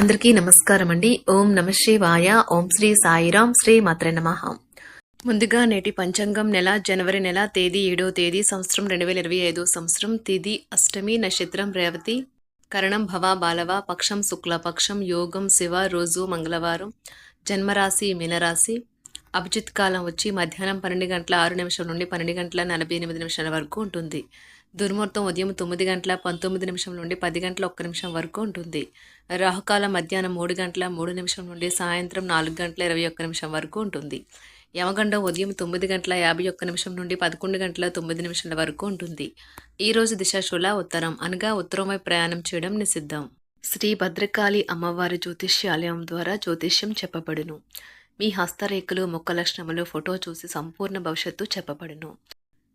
అందరికీ నమస్కారం అండి. ఓం నమ శివాయ. ఓం శ్రీ సాయిరాం శ్రీ మాత్రే నమ. ముందుగా నేటి పంచాంగం నెల జనవరి నెల తేదీ ఏడో తేదీ సంవత్సరం రెండు వేల ఇరవై ఐదో సంవత్సరం తిది అష్టమి నక్షత్రం రేవతి కరణం భవ బాలవ పక్షం శుక్లపక్షం యోగం శివ రోజు మంగళవారం జన్మరాశి మీనరాశి అభిజిత్ కాలం వచ్చి మధ్యాహ్నం పన్నెండు గంటల ఆరు నిమిషం నుండి పన్నెండు గంటల నలభై ఎనిమిది నిమిషాల వరకు ఉంటుంది. దుర్ముహూర్తం ఉదయం తొమ్మిది గంటల పంతొమ్మిది నిమిషం నుండి పది గంటల ఒక్క నిమిషం వరకు ఉంటుంది. రాహుకాలం మధ్యాహ్నం మూడు గంటల మూడు నిమిషం నుండి సాయంత్రం నాలుగు గంటల ఇరవై ఒక్క నిమిషం వరకు ఉంటుంది. యమగండం ఉదయం తొమ్మిది గంటల యాభై ఒక్క నిమిషం నుండి పదకొండు గంటల తొమ్మిది నిమిషాల వరకు ఉంటుంది. ఈ రోజు దిశాశూల ఉత్తరం అనగా ఉత్తరమై ప్రయాణం చేయడం నిషిద్ధం. శ్రీ భద్రకాళి అమ్మవారి జ్యోతిష్యాలయం ద్వారా జ్యోతిష్యం చెప్పబడును. మీ హస్తరేఖలు ముఖ లక్షణములు ఫోటో చూసి సంపూర్ణ భవిష్యత్తు చెప్పబడును.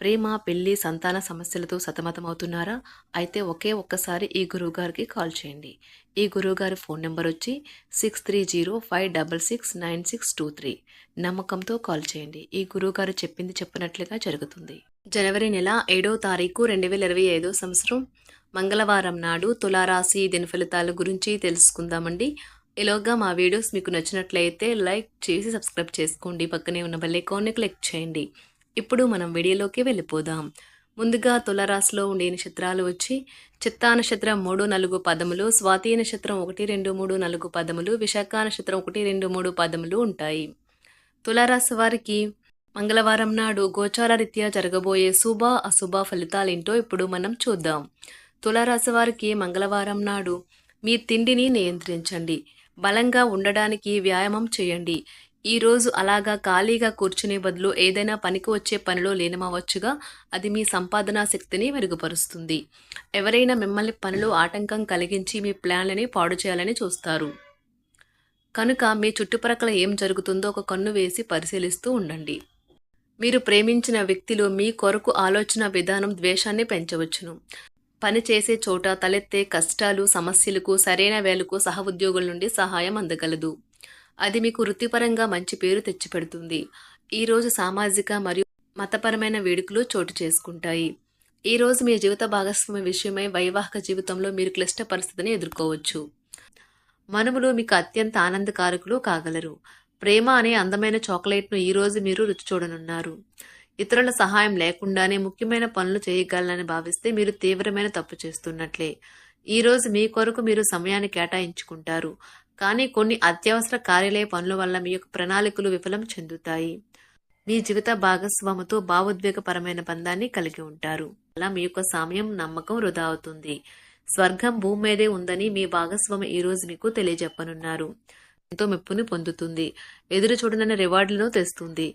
ప్రేమ పెళ్ళి సంతాన సమస్యలతో సతమతమవుతున్నారా? అయితే ఒకే ఒక్కసారి ఈ గురువుగారికి కాల్ చేయండి. ఈ గురువుగారి ఫోన్ నెంబర్ వచ్చి six three zero five double six nine six two three నమ్మకంతో కాల్ చేయండి. ఈ గురువుగారు చెప్పింది చెప్పినట్లుగా జరుగుతుంది. జనవరి నెల ఏడో తారీఖు రెండు వేల ఇరవై ఐదో సంవత్సరం. మంగళవారం నాడు తులారాశి దిన ఫలితాల గురించి తెలుసుకుందామండి. ఇలాగా మా వీడియోస్ మీకు నచ్చినట్లయితే లైక్ చేసి సబ్స్క్రైబ్ చేసుకోండి. పక్కనే ఉన్న బెల్ ఐకాన్ని క్లిక్ చేయండి. ఇప్పుడు మనం వీడియోలోకి వెళ్ళిపోదాం. ముందుగా తులరాశిలో ఉండే నక్షత్రాలు వచ్చి చిత్తా నక్షత్రం మూడు నాలుగు పదములు స్వాతి నక్షత్రం ఒకటి రెండు మూడు నాలుగు పదములు విశాఖ నక్షత్రం ఒకటి రెండు మూడు పదములు ఉంటాయి. తులారాశి వారికి మంగళవారం నాడు గోచార రీత్యా జరగబోయే శుభ అశుభ ఫలితాలేంటో ఇప్పుడు మనం చూద్దాం. తులారాశి వారికి మంగళవారం నాడు మీ తిండిని నియంత్రించండి. బలంగా ఉండడానికి వ్యాయామం చేయండి. ఈ రోజు అలాగా ఖాళీగా కూర్చునే బదులు ఏదైనా పనికి వచ్చే పనిలో లీనమవ్వచ్చుగా అది మీ సంపాదనా శక్తిని మెరుగుపరుస్తుంది. ఎవరైనా మిమ్మల్ని పనిలో ఆటంకం కలిగించి మీ ప్లాన్లని పాడు చేయాలని చూస్తారు. కనుక మీ చుట్టుపక్కల ఏం జరుగుతుందో ఒక కన్ను వేసి పరిశీలిస్తూ ఉండండి. మీరు ప్రేమించిన వ్యక్తులు మీ కొరకు ఆలోచన విధానం ద్వేషాన్ని పెంచవచ్చును. పని చేసే చోట తలెత్తే కష్టాలు సమస్యలకు సరైన వేలకు సహ ఉద్యోగుల నుండి సహాయం అందగలదు. అది మీకు వృత్తిపరంగా మంచి పేరు తెచ్చిపెడుతుంది. ఈరోజు సామాజిక మరియు మతపరమైన వేడుకలు చోటు చేసుకుంటాయి. ఈ రోజు మీ జీవిత భాగస్వామి విషయమై వైవాహిక జీవితంలో మీరు క్లిష్ట పరిస్థితిని ఎదుర్కోవచ్చు. మనుములు మీకు అత్యంత ఆనందకారకులు కాగలరు. ప్రేమ అనే అందమైన చాక్లెట్ను ఈ రోజు మీరు రుచి చూడనున్నారు. ఇతరుల సహాయం లేకుండానే ముఖ్యమైన పనులు చేయగలనని భావిస్తే మీరు తీవ్రమైన తప్పు చేస్తున్నట్లే. ఈ రోజు మీ కొరకు మీరు సమయాన్ని కేటాయించుకుంటారు. కానీ కొన్ని అత్యవసర కార్యాలయ పనుల వల్ల మీ యొక్క ప్రణాళికలు విఫలం చెందుతాయి. మీ జీవిత భాగస్వామితో భావోద్వేగపరమైన బంధాన్ని కలిగి ఉంటారు. అలా మీ యొక్క సమయం నమ్మకం వృధా అవుతుంది. స్వర్గం భూమి మీదే ఉందని మీ భాగస్వామి ఈ రోజు మీకు తెలియజెప్పనున్నారు. ఎంతో మెప్పుని పొందుతుంది. ఎదురు చూడనన్న రివార్డులను తెస్తుంది.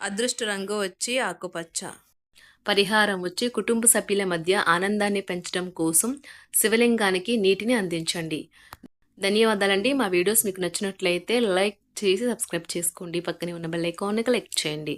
అదృష్ట రంగు వచ్చి ఆకుపచ్చ. పరిహారం వచ్చి కుటుంబ సభ్యుల మధ్య ఆనందాన్ని పెంచడం కోసం శివలింగానికి నీటిని అందించండి. ధన్యవాదాలండి. మా వీడియోస్ మీకు నచ్చినట్లయితే లైక్ చేసి సబ్స్క్రైబ్ చేసుకోండి. పక్కనే ఉన్న బెల్ ఐకాన్ని క్లిక్ చేయండి.